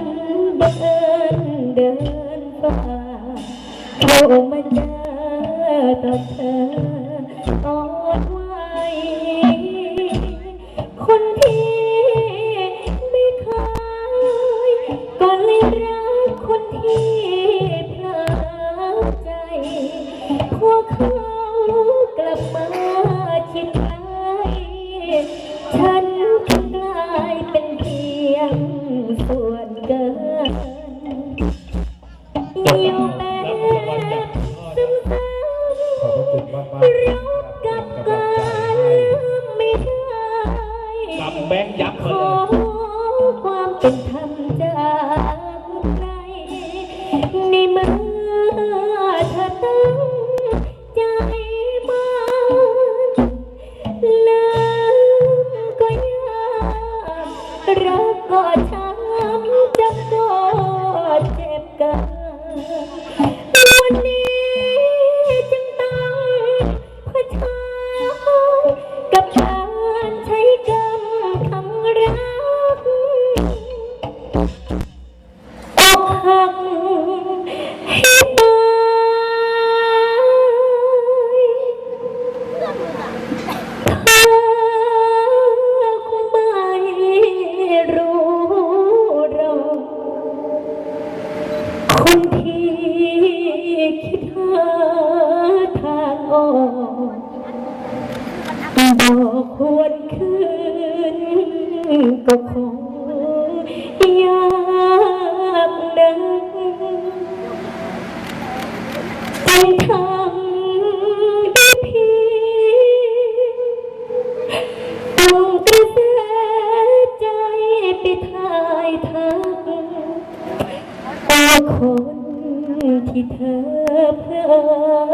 นเดินเดินฝ่าเข้ามาเจอต่อเธอ อบพระคุณมากมากรักกับการไม่ได้กับแบงค์ยักษ์ขมาอเลยความเป็นธรรมจากใครในเมื่อเธอตั้งใจมาลืมก็ยากรักก็ ต้ บอกควรคืนก็คงยากนักจึงทำได้เพียงต้องกระแสใจไปทายทักว่าคนที่เธอเพ้อ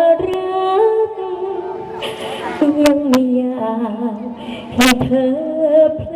kept